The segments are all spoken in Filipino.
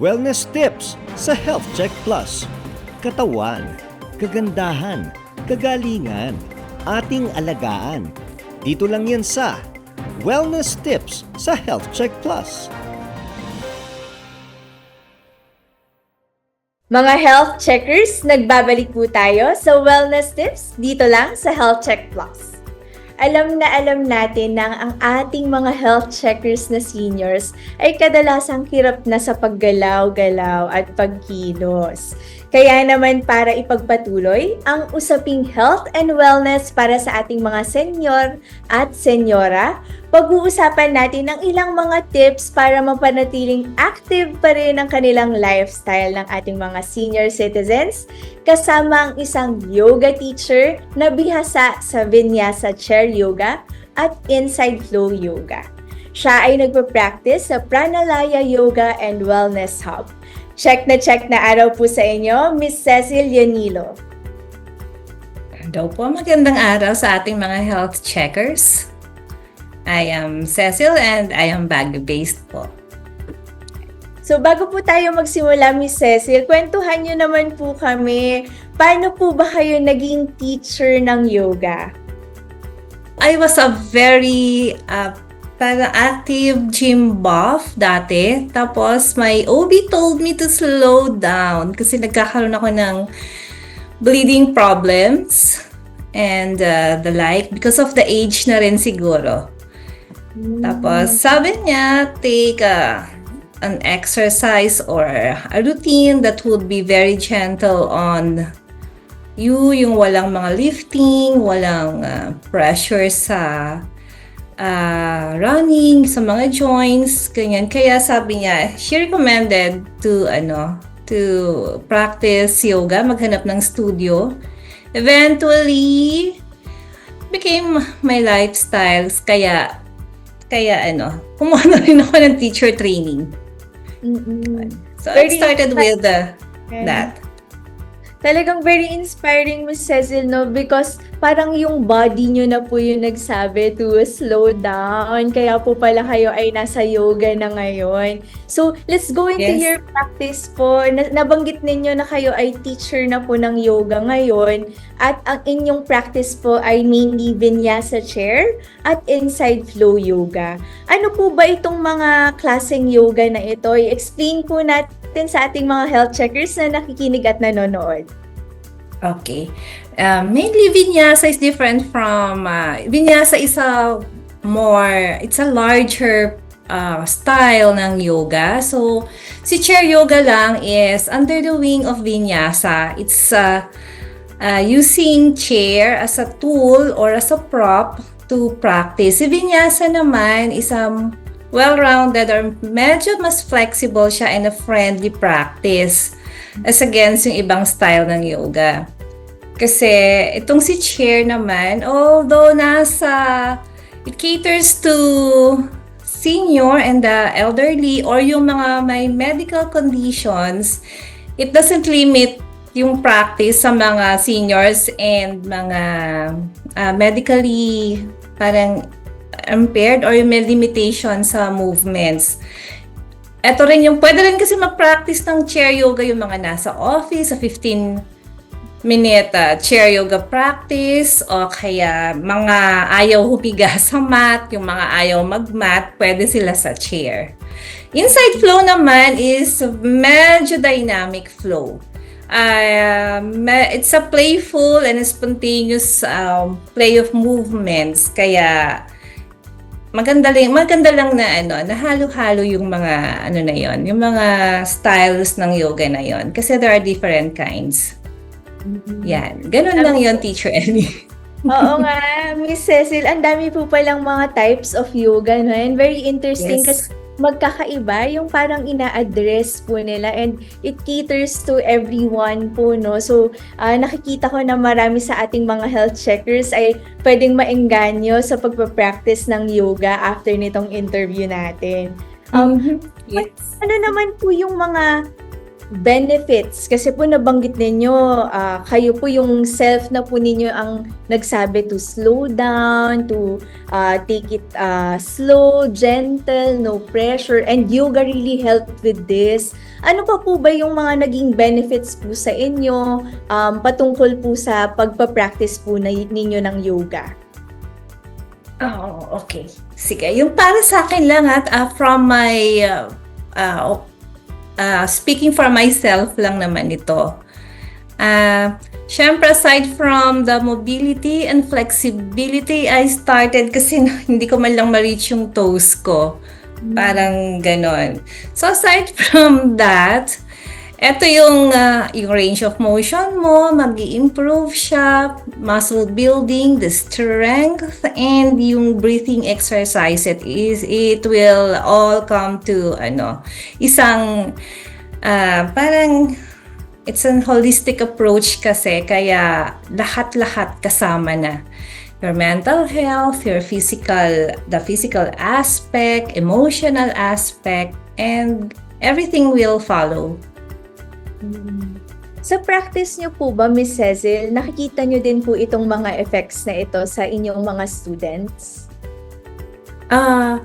Wellness tips sa Health Check Plus. Katawan, kagandahan, kagalingan, ating alagaan. Dito lang yan sa Wellness tips sa Health Check Plus. Mga health checkers, nagbabalik po tayo sa wellness tips dito lang sa Health Check Plus. Alam na alam natin na ang ating mga health checkers na seniors ay kadalasang hirap na sa paggalaw-galaw at pagkilos. Kaya naman para ipagpatuloy ang usaping health and wellness para sa ating mga senior at senyora, pag-uusapan natin ang ilang mga tips para mapanatiling active pa rin ang kanilang lifestyle ng ating mga senior citizens kasama ang isang yoga teacher na bihasa sa Vinyasa Chair Yoga at Inside Flow Yoga. Siya ay nagpa-practice sa Pranalaya Yoga and Wellness Hub. Check na check na araw po sa inyo, Miss Cecil Yanilo. Daw po, magandang araw sa ating mga health checkers. I am Cecil and I am Baguio-based po. So bago po tayo magsimula, Miss Cecil, kwentuhan nyo naman po kami, paano po ba kayo naging teacher ng yoga? I was a very uh, parang active gym buff dati. Tapos my OB told me to slow down kasi nagkakaroon ako ng bleeding problems and uh, the like because of the age na rin siguro. Tapos sabi niya, take a, an exercise or a routine that would be very gentle on you, yung walang mga lifting, walang uh, pressure sa uh, running, sa mga joints, ganyan. Kaya sabi niya, she recommended to, ano, to practice yoga, maghanap ng studio. Eventually, became my lifestyles. Kaya, kaya ano, kumuha na rin ako ng teacher training. Mm-mm. So, I Very started with uh, Okay. that. Talagang very inspiring, Miss Cecil, no? Because parang yung body nyo na po yung nagsabi to slow down. Kaya po pala kayo ay nasa yoga na ngayon. So, let's go into Yes. your practice po. Na- nabanggit ninyo na kayo ay teacher na po ng yoga ngayon. At ang inyong practice po ay mainly vinyasa chair at inside flow yoga. Ano po ba itong mga klaseng yoga na ito? I-explain po natin sa ating mga health checkers na nakikinig at nanonood. Okay. Um, mainly vinyasa is different from uh, vinyasa is a more it's a larger uh, style ng yoga. So si chair yoga lang is under the wing of vinyasa. It's uh, uh, using chair as a tool or as a prop to practice. Si vinyasa naman is um, well-rounded or medyo mas flexible siya and a friendly practice as against yung ibang style ng yoga. Kasi itong si chair naman, although nasa, it caters to senior and the elderly or yung mga may medical conditions, it doesn't limit yung practice sa mga seniors and mga uh, medically parang impaired or yung may limitation sa movements. Ito rin yung, pwede rin kasi mag-practice ng chair yoga yung mga nasa office, sa 15 minute uh, chair yoga practice o kaya mga ayaw humiga sa mat, yung mga ayaw mag-mat, pwede sila sa chair. Inside flow naman is medyo dynamic flow. Me- it's a playful and spontaneous um, play of movements. Kaya maganda lang, maganda lang na ano, nahalo-halo yung mga ano na yon, yung mga styles ng yoga na yon kasi there are different kinds. Yan. Ganun lang yon Teacher Ellie. Oo nga, Miss Cecil, ang dami po palang mga types of yoga, no? And very interesting Yes. kasi magkakaiba yung parang ina-address po nila and it caters to everyone po, no? So, ah, nakikita ko na marami sa ating mga health checkers ay pwedeng maengganyo sa pagpa-practice ng yoga after nitong interview natin. Um, yes. Ano naman po yung mga benefits? Kasi po nabanggit ninyo, ah, kayo po yung self na po ninyo ang nagsabi to slow down, to ah, take it ah, slow, gentle, no pressure, and yoga really helped with this. Ano pa po ba yung mga naging benefits po sa inyo um, patungkol po sa pagpa-practice po na, ninyo ng yoga? Oh, okay. Sige. Yung para sa akin lang at uh, from my uh, uh, uh, speaking for myself lang naman ito. Uh, Siyempre, aside from the mobility and flexibility, I started kasi hindi ko man lang ma-reach yung toes ko. Parang ganon. So, aside from that, ito yung, ah, yung range of motion mo, mag improve siya, muscle building, the strength, and yung breathing exercise, it, is, it will all come to, ano, isang, ah, parang, it's an holistic approach kasi, kaya lahat-lahat kasama na your mental health, your physical, the physical aspect, emotional aspect, and everything will follow. Sa practice nyo po ba, Miss Cecil, nakikita nyo din po itong mga effects na ito sa inyong mga students? Ah,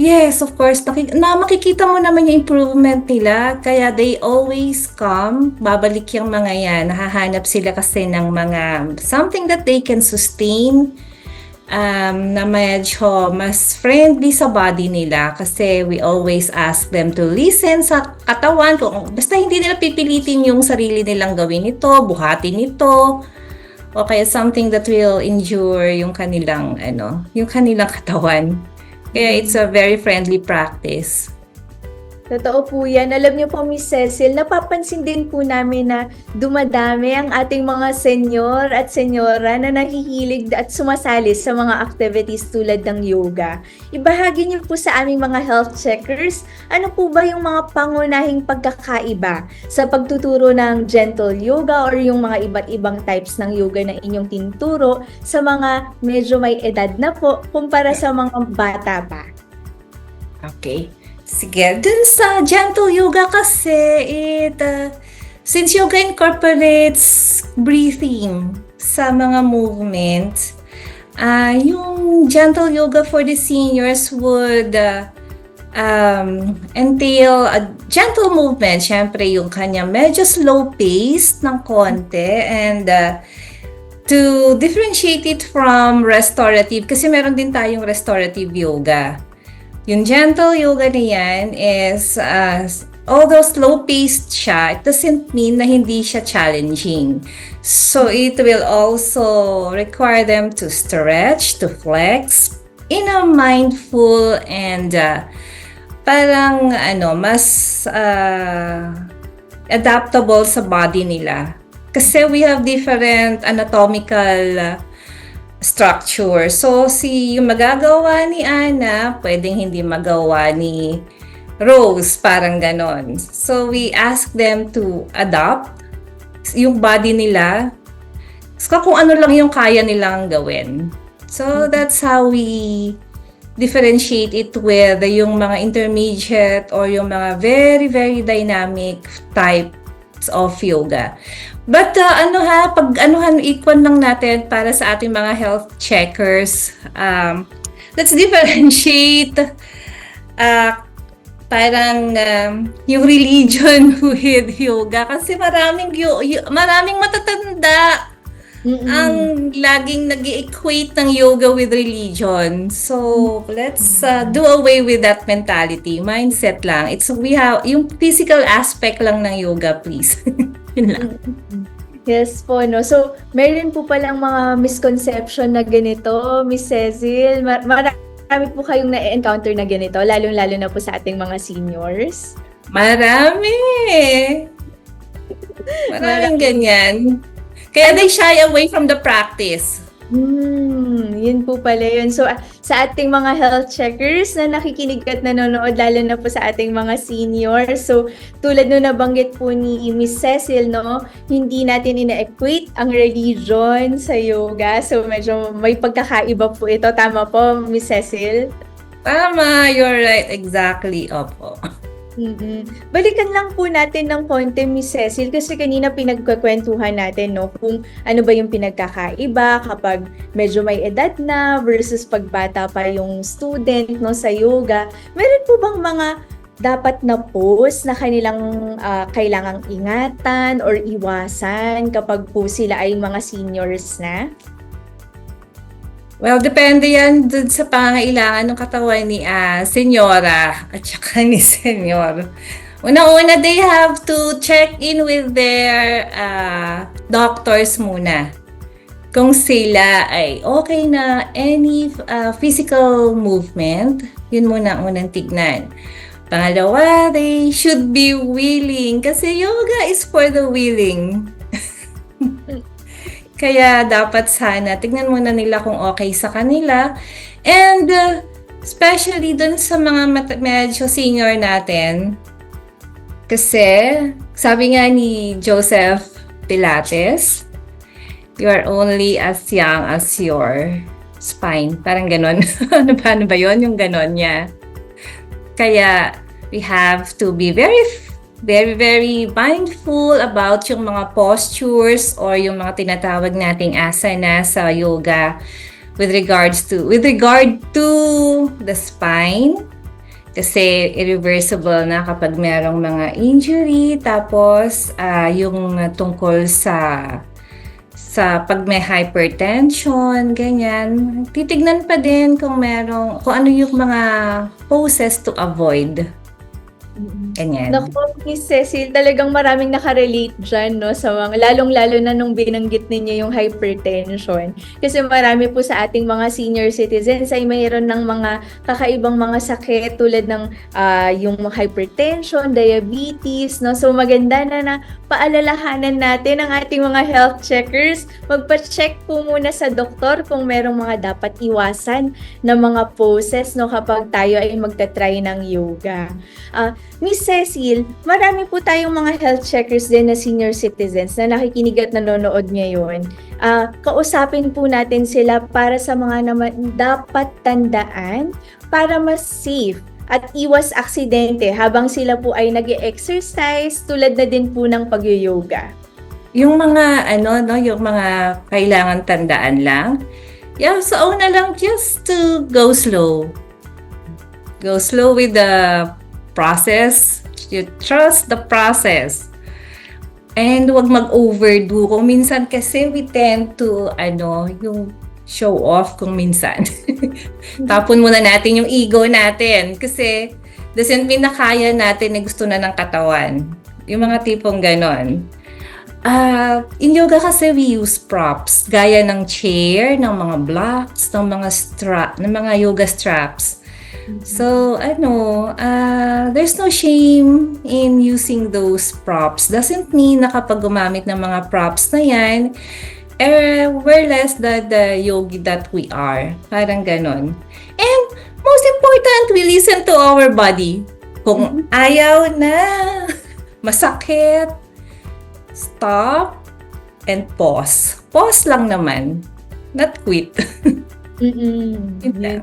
yes, of course. Naki- na makikita mo naman yung improvement nila. Kaya they always come. Babalik yung mga yan. Nahahanap sila kasi ng mga something that they can sustain um, na medyo mas friendly sa body nila kasi we always ask them to listen sa katawan kung basta hindi nila pipilitin yung sarili nilang gawin ito, buhatin ito o kaya something that will endure yung kanilang ano, yung kanilang katawan. Kaya it's a very friendly practice. Totoo po yan. Alam niyo po, Miss Cecil, napapansin din po namin na dumadami ang ating mga senyor at senyora na nahihilig at sumasali sa mga activities tulad ng yoga. Ibahagi niyo po sa aming mga health checkers, ano po ba yung mga pangunahing pagkakaiba sa pagtuturo ng gentle yoga or yung mga iba't ibang types ng yoga na inyong tinuturo sa mga medyo may edad na po kumpara sa mga bata pa? Okay. Sige, dun sa gentle yoga kasi, it, uh, since yoga incorporates breathing sa mga movements, ah yung gentle yoga for the seniors would uh, um, entail a gentle movement. Siyempre, yung kanya medyo slow pace ng konti and uh, to differentiate it from restorative, kasi meron din tayong restorative yoga. Yung gentle yoga na yan is, uh, although slow-paced siya, it doesn't mean na hindi siya challenging. So, it will also require them to stretch, to flex, in a mindful and uh, parang ano, mas uh, adaptable sa body nila. Kasi we have different anatomical uh, structure. So, si yung magagawa ni Ana, pwedeng hindi magawa ni Rose, parang ganon. So, we ask them to adopt yung body nila. So, kung ano lang yung kaya nilang gawin. So, that's how we differentiate it with yung mga intermediate or yung mga very, very dynamic types of yoga. But uh, ano ha, pag anuhan, ikon lang natin para sa ating mga health checkers. Um, let's differentiate uh, parang um, yung religion with yoga kasi maraming maraming matatanda ang laging nag equate ng yoga with religion. So, let's uh, do away with that mentality. Mindset lang. It's we have yung physical aspect lang ng yoga, please. Yun lang. Yes po, no? So, meron po palang mga misconception na ganito, Miss Cecil. Mar- marami po kayong na-encounter na ganito, lalong-lalo na po sa ating mga seniors. Marami. Maraming ganyan. Kaya they shy away from the practice. Hmm, yun po pala yun. So, ah, sa ating mga health checkers na nakikinig at nanonood, lalo na po sa ating mga senior. So, tulad no nabanggit po ni Miss Cecil, no, hindi natin ina-equate ang religion sa yoga. So, medyo may pagkakaiba po ito. Tama po, Miss Cecil? Tama, you're right. Exactly. Opo. Mm Balikan lang po natin ng konti, Miss Cecil, kasi kanina pinagkakwentuhan natin, no, kung ano ba yung pinagkakaiba kapag medyo may edad na versus pagbata pa yung student, no, sa yoga. Meron po bang mga dapat na pose na kanilang ah, kailangang ingatan or iwasan kapag po sila ay mga seniors na? Well, depende yan dun sa pangangailangan ng katawan ni ah, senyora at saka ni senyor. Una-una, they have to check in with their ah, doctors muna. Kung sila ay okay na any ah, physical movement, yun muna ang unang tignan. Pangalawa, they should be willing kasi yoga is for the willing. Kaya dapat sana tignan muna nila kung okay sa kanila. And uh, especially dun sa mga medyo senior natin. Kasi sabi nga ni Joseph Pilates, you are only as young as your spine. Parang ganon. ano ba, ano ba yun? Yung ganon niya. Kaya we have to be very very, very mindful about yung mga postures or yung mga tinatawag nating asana sa yoga with regards to, with regard to the spine. Kasi irreversible na kapag merong mga injury, tapos ah, yung tungkol sa sa pag may hypertension, ganyan, titignan pa din kung merong, kung ano yung mga poses to avoid. Ganyan. Naku, Miss Cecil, talagang maraming nakarelate dyan, no, sa mga, lalong-lalo na nung binanggit ninyo yung hypertension. Kasi marami po sa ating mga senior citizens ay mayroon ng mga kakaibang mga sakit tulad ng ah, yung hypertension, diabetes, no. So maganda na na paalalahanan natin ang ating mga health checkers. Magpa-check po muna sa doktor kung merong mga dapat iwasan na mga poses, no, kapag tayo ay magta-try ng yoga. Ah, Miss Cecil, marami po tayong mga health checkers din na senior citizens na nakikinig at nanonood ngayon. Ah, kausapin po natin sila para sa mga naman dapat tandaan para mas safe at iwas aksidente habang sila po ay nag exercise tulad na din po ng pag-yoga. Yung mga ano no, yung mga kailangan tandaan lang. Yeah, so una lang just to go slow. Go slow with the process. You trust the process. And wag mag-overdo. Kung minsan kasi we tend to ano, yung show off kung minsan. Tapon muna natin yung ego natin kasi doesn't mean na kaya natin na gusto na ng katawan. Yung mga tipong ganon. Ah, in yoga kasi we use props gaya ng chair, ng mga blocks, ng mga strap, ng mga yoga straps. So, ano, ah, there's no shame in using those props. Doesn't mean na kapag gumamit ng mga props na yan, eh, we're less than the yogi that we are. Parang ganon. And most important, we listen to our body. Kung ayaw na, masakit, stop, and pause. Pause lang naman. Not quit. Mm-mm. Yun lang.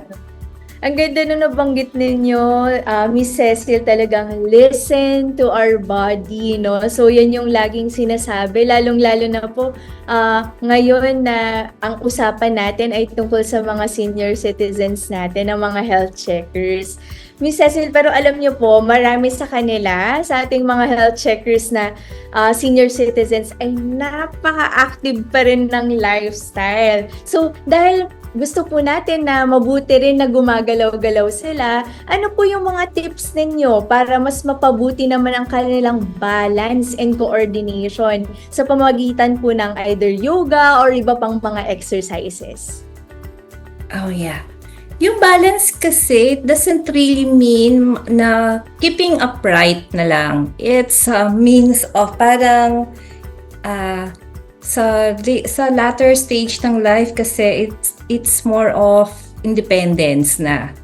Ang ganda na nabanggit ninyo, ah, Miss Cecil, talagang listen to our body, no? So, yan yung laging sinasabi, lalong-lalo na po ah, ngayon na ang usapan natin ay tungkol sa mga senior citizens natin, ang mga health checkers. Miss Cecil, pero alam niyo po, marami sa kanila, sa ating mga health checkers na ah, senior citizens ay napaka-active pa rin ng lifestyle. So, dahil gusto po natin na mabuti rin na gumagalaw-galaw sila. Ano po yung mga tips ninyo para mas mapabuti naman ang kanilang balance and coordination sa pamagitan po ng either yoga or iba pang mga exercises? Oh, yeah. Yung balance kasi, doesn't really mean na keeping upright na lang. It's a means of parang ah, sa sa latter stage ng life kasi it's it's more of independence na.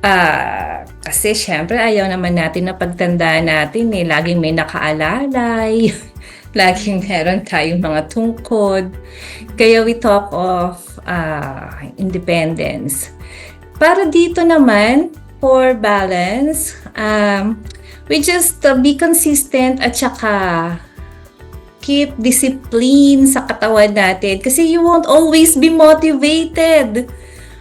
Ah, kasi syempre ayaw naman natin na pagtandaan natin eh laging may nakaalalay. laging meron tayong mga tungkod. Kaya we talk of ah, independence. Para dito naman, for balance, um, we just uh, be consistent at saka keep discipline sa katawan natin kasi you won't always be motivated.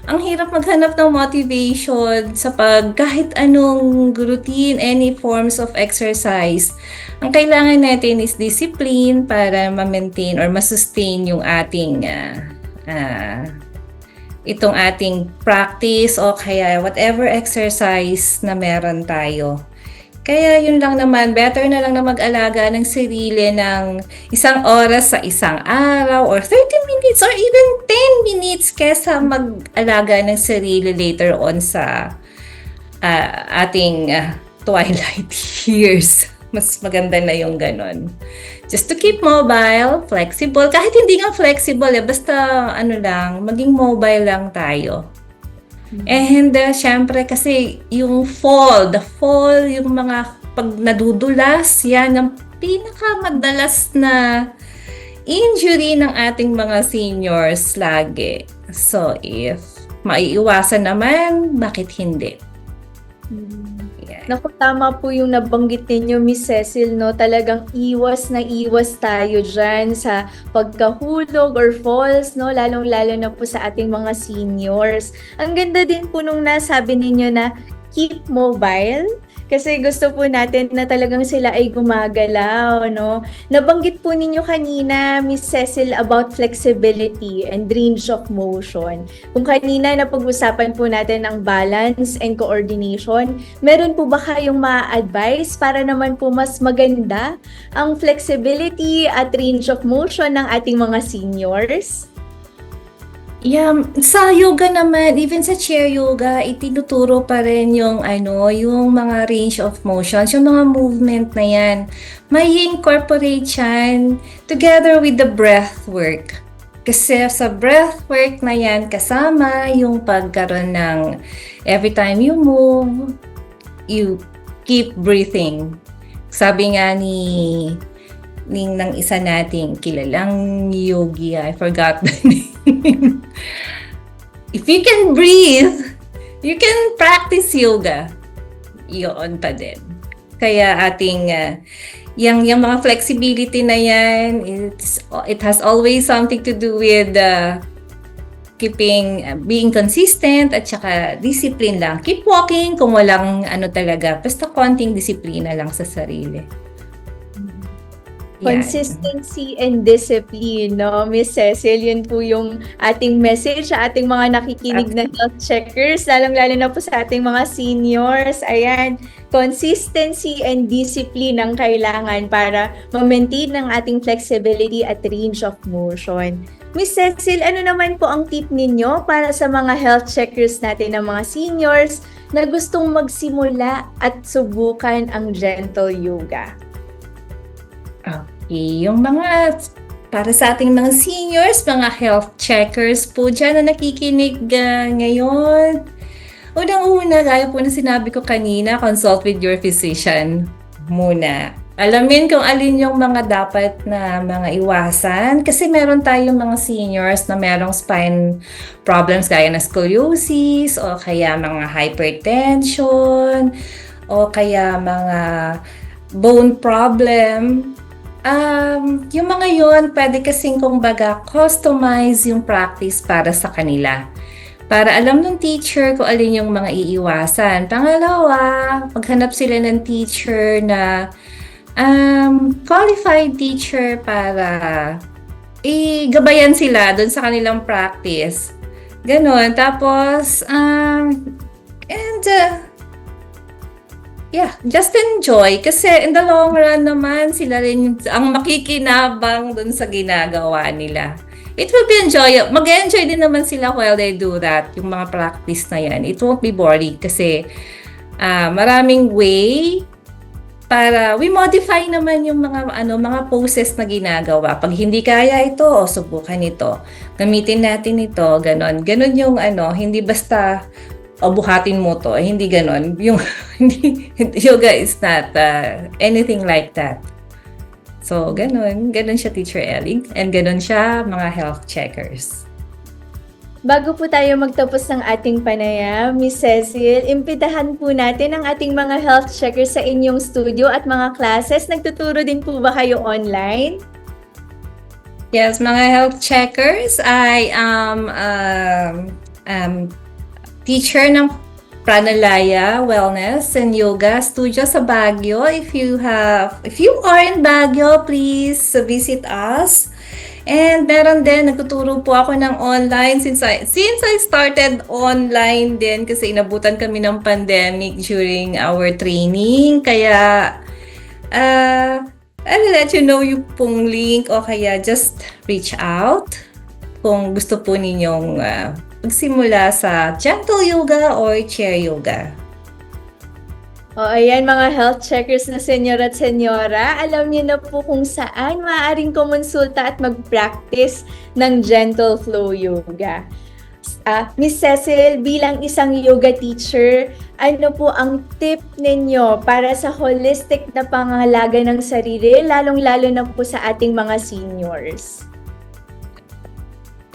Ang hirap maghanap ng motivation sa pag kahit anong routine, any forms of exercise. Ang kailangan natin is discipline para ma-maintain or ma-sustain yung ating ah, ah, itong ating practice o kaya whatever exercise na meron tayo. Kaya yun lang naman, better na lang na mag-alaga ng sarili ng isang oras sa isang araw or 30 minutes or even 10 minutes kesa mag-alaga ng sarili later on sa ah, ating ah, twilight years. Mas maganda na yung ganon. Just to keep mobile, flexible. Kahit hindi nga flexible eh, basta ano lang, maging mobile lang tayo. And uh, syempre kasi yung fall, the fall, yung mga pag nadudulas, yan ang pinakamadalas na injury ng ating mga seniors lagi. So if maiiwasan naman, bakit hindi? Yan. Naku, tama po yung nabanggit ninyo, Miss Cecil, no? Talagang iwas na iwas tayo dyan sa pagkahulog or falls, no? Lalong-lalo na po sa ating mga seniors. Ang ganda din po nung nasabi ninyo na keep mobile. Kasi gusto po natin na talagang sila ay gumagalaw, no? Nabanggit po ninyo kanina, Miss Cecil, about flexibility and range of motion. Kung kanina na pag-usapan po natin ang balance and coordination, meron po ba kayong ma-advise para naman po mas maganda ang flexibility at range of motion ng ating mga seniors? Yeah, sa yoga naman, even sa chair yoga, itinuturo pa rin yung ano, yung mga range of motions, yung mga movement na yan. May incorporate yan together with the breath work. Kasi sa breath work na yan, kasama yung pagkaroon ng every time you move, you keep breathing. Sabi nga ni ning ng isa nating kilalang yogi, I forgot the name. If you can breathe, you can practice yoga. Yun pa din. Kaya ating uh, yung, yung mga flexibility na yan, it's, it has always something to do with uh, keeping, uh, being consistent at saka discipline lang. Keep walking kung walang ano talaga, basta konting disiplina lang sa sarili. Consistency and discipline, no? Miss Cecil, yun po yung ating message sa ating mga nakikinig na health checkers, lalong-lalo na po sa ating mga seniors. Ayan, consistency and discipline ang kailangan para ma-maintain ang ating flexibility at range of motion. Miss Cecil, ano naman po ang tip ninyo para sa mga health checkers natin ng mga seniors na gustong magsimula at subukan ang gentle yoga? Okay, yung mga para sa ating mga seniors, mga health checkers po dyan na nakikinig ah, ngayon. Unang-una, gaya po na sinabi ko kanina, consult with your physician muna. Alamin kung alin yung mga dapat na mga iwasan kasi meron tayong mga seniors na merong spine problems gaya na scoliosis o kaya mga hypertension o kaya mga bone problem. Um, yung mga yon pwede kasing kumbaga customize yung practice para sa kanila. Para alam ng teacher kung alin yung mga iiwasan. Pangalawa, maghanap sila ng teacher na um, qualified teacher para igabayan sila doon sa kanilang practice. Ganon. Tapos, um, and uh, Yeah, just enjoy. Kasi in the long run naman, sila rin ang makikinabang dun sa ginagawa nila. It will be enjoyable. Mag-enjoy din naman sila while they do that, yung mga practice na yan. It won't be boring kasi ah, maraming way para we modify naman yung mga ano mga poses na ginagawa. Pag hindi kaya ito, o subukan ito. Gamitin natin ito, ganon. Ganon yung ano, hindi basta o buhatin mo to. Eh, hindi ganon. Yung yoga is not uh, anything like that. So, ganon. Ganon siya, Teacher Ellie. And ganon siya, mga health checkers. Bago po tayo magtapos ng ating panayam, Miss Cecil, imbitahan po natin ang ating mga health checkers sa inyong studio at mga classes. Nagtuturo din po ba kayo online? Yes, mga health checkers, I am um, um, teacher ng Pranalaya Wellness and Yoga Studio sa Baguio. If you have, if you are in Baguio, please visit us. And meron din, nagtuturo po ako ng online since I, since I started online din kasi inabutan kami ng pandemic during our training. Kaya, uh, I'll let you know yung pong link o kaya just reach out kung gusto po ninyong uh, magsimula sa gentle yoga or chair yoga. O ayan mga health checkers na senyor at senyora, alam niyo na po kung saan maaaring kumonsulta at mag-practice ng gentle flow yoga. Ah, Miss Cecil, bilang isang yoga teacher, ano po ang tip ninyo para sa holistic na pangangalaga ng sarili, lalong-lalo na po sa ating mga seniors?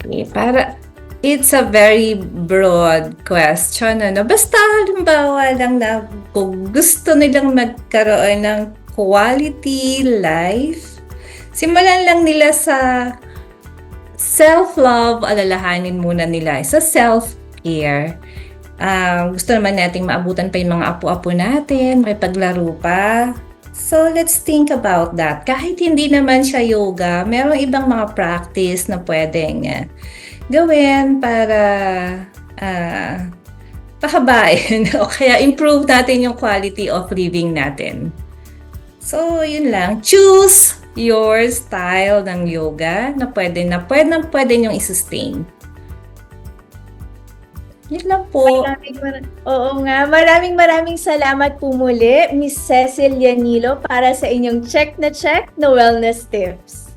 Okay, para it's a very broad question. Ano? Basta halimbawa lang na kung gusto nilang magkaroon ng quality life, simulan lang nila sa self-love, alalahanin muna nila sa self-care. Ah, gusto naman nating maabutan pa yung mga apo-apo natin, may paglaro pa. So, let's think about that. Kahit hindi naman siya yoga, merong ibang mga practice na pwedeng ah, gawin para ah, pakabain o kaya improve natin yung quality of living natin. So, yun lang. Choose your style ng yoga na pwede na pwede na pwede niyong i-sustain. Yun lang po. Maraming mara- Oo nga, maraming maraming salamat po muli, Miss Cecil Yanilo, para sa inyong check na check na wellness tips.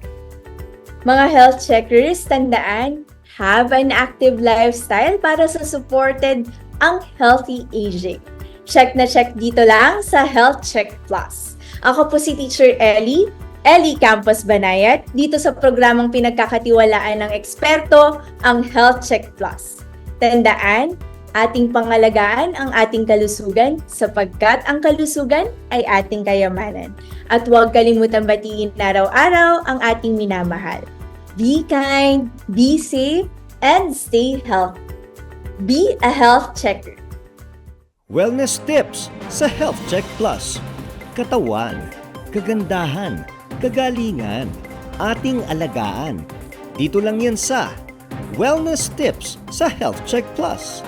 Mga health checkers, tandaan, have an active lifestyle para sa supported ang healthy aging. Check na check dito lang sa Health Check Plus. Ako po si Teacher Ellie, Ellie Campos Banayat, dito sa programang pinagkakatiwalaan ng eksperto, ang Health Check Plus. Tandaan, ating pangalagaan ang ating kalusugan sapagkat ang kalusugan ay ating kayamanan. At huwag kalimutan batiin araw-araw ang ating minamahal. Be kind, be safe, and stay healthy. Be a health checker. Wellness tips sa Health Check Plus. Katawan, kagandahan, kagalingan, ating alagaan. Dito lang yan sa Wellness Tips sa Health Check Plus.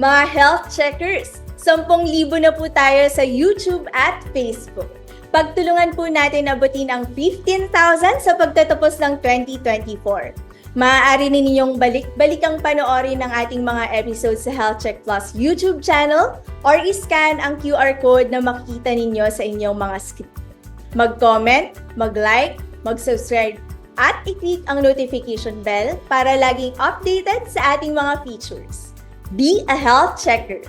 Mga health checkers, 10,000 na po tayo sa YouTube at Facebook. Pagtulungan po natin abutin ang 15,000 sa pagtatapos ng 2024. Maaari ninyong balik-balikang panoorin ang ating mga episodes sa Health Check Plus YouTube channel or iscan ang QR code na makikita ninyo sa inyong mga screen. Mag-comment, mag-like, mag-subscribe, at i-click ang notification bell para laging updated sa ating mga features. Be a health checker.